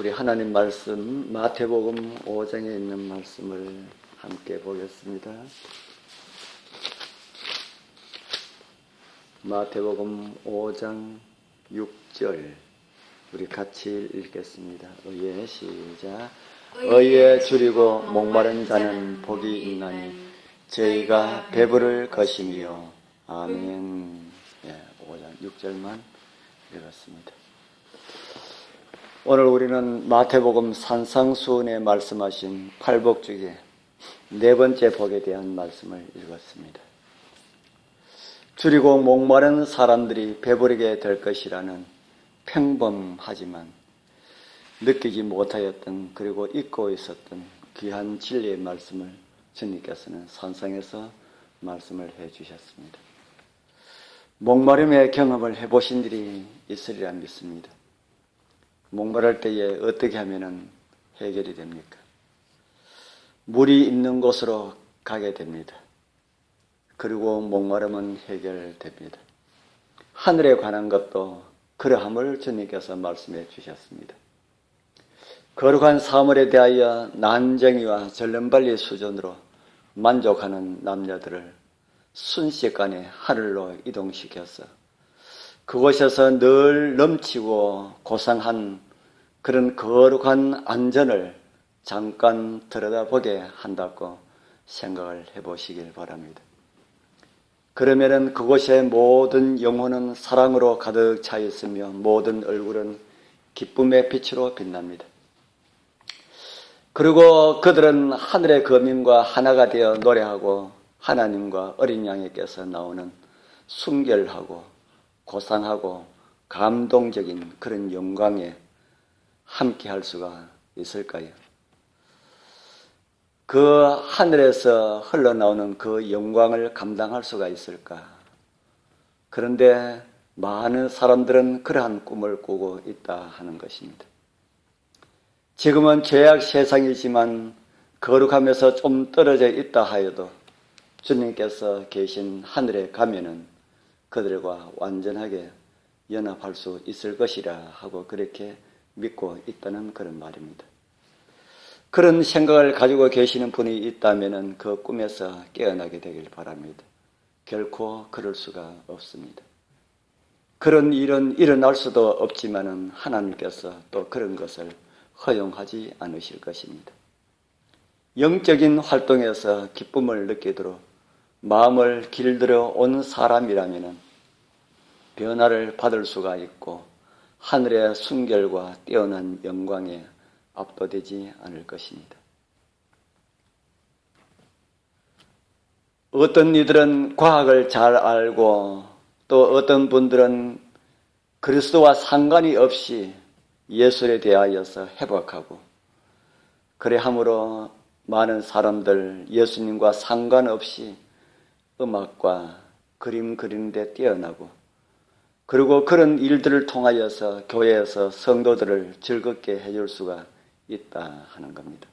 우리 하나님 말씀 마태복음 5장에 있는 말씀을 함께 보겠습니다. 마태복음 5장 6절 우리 같이 읽겠습니다. 의에 시작 의에 줄이고 목마른 자는 복이 있나니 저희가 배부를 것이며 아멘 예, 5장 6절만 읽었습니다. 오늘 우리는 마태복음 산상수훈에 말씀하신 팔복 중에 네 번째 복에 대한 말씀을 읽었습니다. 줄이고 목마른 사람들이 배부르게 될 것이라는 평범하지만 느끼지 못하였던 그리고 잊고 있었던 귀한 진리의 말씀을 주님께서는 산상에서 말씀을 해 주셨습니다. 목마름의 경험을 해보신 일이 있으리라 믿습니다. 목마를 때에 어떻게 하면 해결이 됩니까? 물이 있는 곳으로 가게 됩니다. 그리고 목마름은 해결됩니다. 하늘에 관한 것도 그러함을 주님께서 말씀해 주셨습니다. 거룩한 사물에 대하여 난쟁이와 절름발리 수준으로 만족하는 남녀들을 순식간에 하늘로 이동시켜서 그곳에서 늘 넘치고 고상한 그런 거룩한 안전을 잠깐 들여다보게 한다고 생각을 해보시길 바랍니다. 그러면은 그곳의 모든 영혼은 사랑으로 가득 차 있으며 모든 얼굴은 기쁨의 빛으로 빛납니다. 그리고 그들은 하늘의 거민과 하나가 되어 노래하고 하나님과 어린 양에게서 나오는 순결하고 고상하고 감동적인 그런 영광에 함께 할 수가 있을까요? 그 하늘에서 흘러나오는 그 영광을 감당할 수가 있을까? 그런데 많은 사람들은 그러한 꿈을 꾸고 있다 하는 것입니다. 지금은 죄악 세상이지만 거룩하면서 좀 떨어져 있다 하여도 주님께서 계신 하늘에 가면은 그들과 완전하게 연합할 수 있을 것이라 하고 그렇게 믿고 있다는 그런 말입니다. 그런 생각을 가지고 계시는 분이 있다면 그 꿈에서 깨어나게 되길 바랍니다. 결코 그럴 수가 없습니다. 그런 일은 일어날 수도 없지만은 하나님께서 또 그런 것을 허용하지 않으실 것입니다. 영적인 활동에서 기쁨을 느끼도록 마음을 길들여 온 사람이라면 변화를 받을 수가 있고 하늘의 순결과 뛰어난 영광에 압도되지 않을 것입니다. 어떤 이들은 과학을 잘 알고 또 어떤 분들은 그리스도와 상관이 없이 예술에 대하여서 회복하고 그래 함으로 많은 사람들 예수님과 상관없이 음악과 그림 그리는데 뛰어나고 그리고 그런 일들을 통하여서 교회에서 성도들을 즐겁게 해줄 수가 있다 하는 겁니다.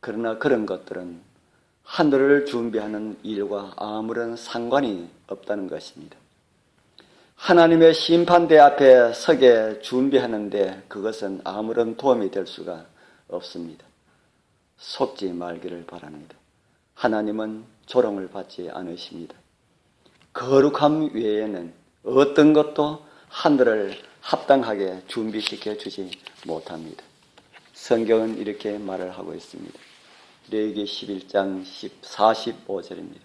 그러나 그런 것들은 하늘을 준비하는 일과 아무런 상관이 없다는 것입니다. 하나님의 심판대 앞에 서게 준비하는데 그것은 아무런 도움이 될 수가 없습니다. 속지 말기를 바랍니다. 하나님은 조롱을 받지 않으십니다. 거룩함 외에는 어떤 것도 하늘을 합당하게 준비시켜 주지 못합니다. 성경은 이렇게 말을 하고 있습니다. 레기 11장 45절입니다.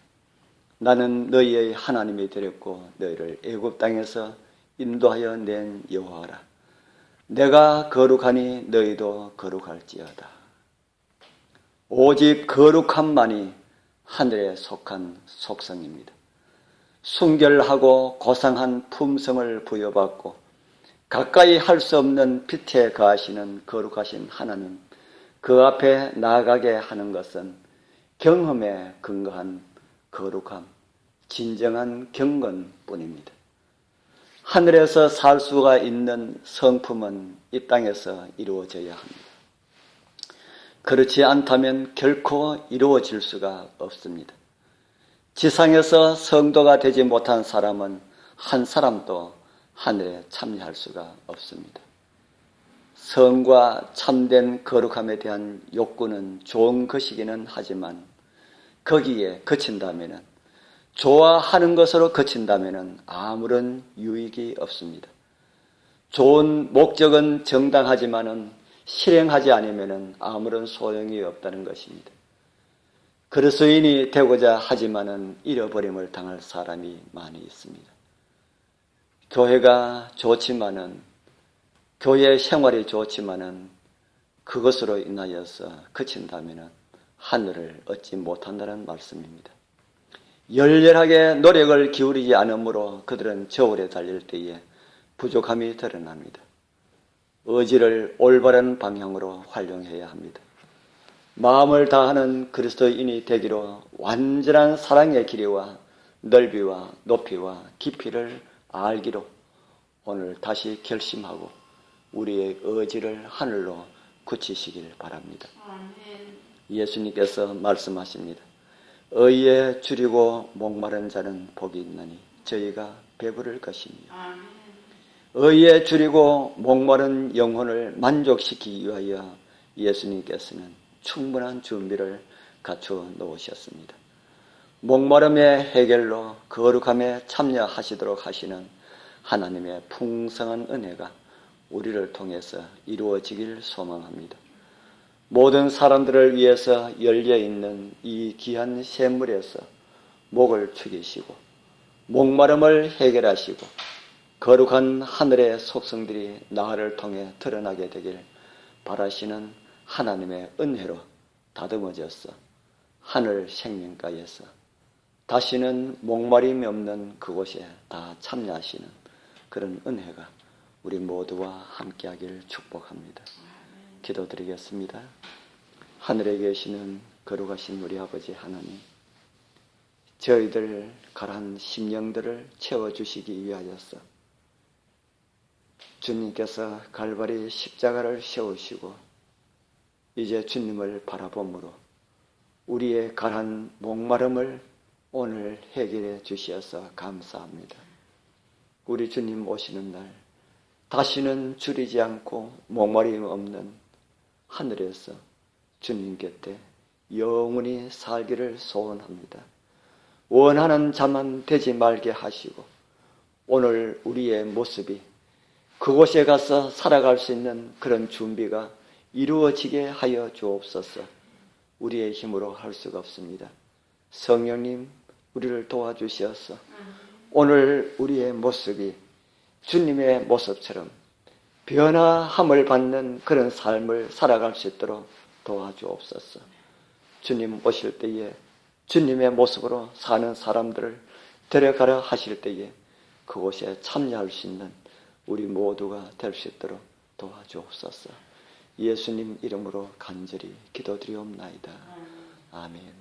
나는 너희의 하나님이 되었고 너희를 애굽 땅에서 인도하여 낸 여호와라. 내가 거룩하니 너희도 거룩할지어다. 오직 거룩함만이 하늘에 속한 속성입니다. 순결하고 고상한 품성을 부여받고 가까이 할 수 없는 빛에 거하시는 거룩하신 하나님 그 앞에 나아가게 하는 것은 경험에 근거한 거룩함, 진정한 경건뿐입니다. 하늘에서 살 수가 있는 성품은 이 땅에서 이루어져야 합니다. 그렇지 않다면 결코 이루어질 수가 없습니다. 지상에서 성도가 되지 못한 사람은 한 사람도 하늘에 참여할 수가 없습니다. 성과 참된 거룩함에 대한 욕구는 좋은 것이기는 하지만 거기에 그친다면은 좋아하는 것으로 그친다면은 아무런 유익이 없습니다. 좋은 목적은 정당하지만은 실행하지 않으면은 아무런 소용이 없다는 것입니다. 그리스도인이 되고자 하지만은 잃어버림을 당할 사람이 많이 있습니다. 교회가 좋지만은 교회 생활이 좋지만은 그것으로 인하여서 그친다면은 하늘을 얻지 못한다는 말씀입니다. 열렬하게 노력을 기울이지 않으므로 그들은 저울에 달릴 때에 부족함이 드러납니다. 의지를 올바른 방향으로 활용해야 합니다. 마음을 다하는 그리스도인이 되기로 완전한 사랑의 길이와 넓이와 높이와 깊이를 알기로 오늘 다시 결심하고 우리의 의지를 하늘로 굳히시길 바랍니다. 예수님께서 말씀하십니다. 의에 줄이고 목마른 자는 복이 있나니 저희가 배부를 것이며 의에 줄이고 목마른 영혼을 만족시키기 위하여 예수님께서는 충분한 준비를 갖추어 놓으셨습니다. 목마름의 해결로 거룩함에 참여하시도록 하시는 하나님의 풍성한 은혜가 우리를 통해서 이루어지길 소망합니다. 모든 사람들을 위해서 열려 있는 이 귀한 샘물에서 목을 축이시고 목마름을 해결하시고 거룩한 하늘의 속성들이 나를 통해 드러나게 되길 바라시는 하나님의 은혜로 다듬어져서 하늘 생명가에서 다시는 목마림이 없는 그곳에 다 참여하시는 그런 은혜가 우리 모두와 함께하기를 축복합니다. 기도드리겠습니다. 하늘에 계시는 거룩하신 우리 아버지 하나님, 저희들 가란 심령들을 채워주시기 위하여서 주님께서 갈바리 십자가를 세우시고 이제 주님을 바라봄으로 우리의 가란 목마름을 오늘 해결해 주시어서 감사합니다. 우리 주님 오시는 날 다시는 줄이지 않고 목마림 없는 하늘에서 주님 곁에 영원히 살기를 소원합니다. 원하는 자만 되지 말게 하시고 오늘 우리의 모습이 그곳에 가서 살아갈 수 있는 그런 준비가 이루어지게 하여 주옵소서. 우리의 힘으로 할 수가 없습니다. 성령님, 우리를 도와주시어서 오늘 우리의 모습이 주님의 모습처럼 변화함을 받는 그런 삶을 살아갈 수 있도록 도와주옵소서. 주님 오실 때에 주님의 모습으로 사는 사람들을 데려가려 하실 때에 그곳에 참여할 수 있는 우리 모두가 될 수 있도록 도와주옵소서. 예수님 이름으로 간절히 기도드리옵나이다. 아멘.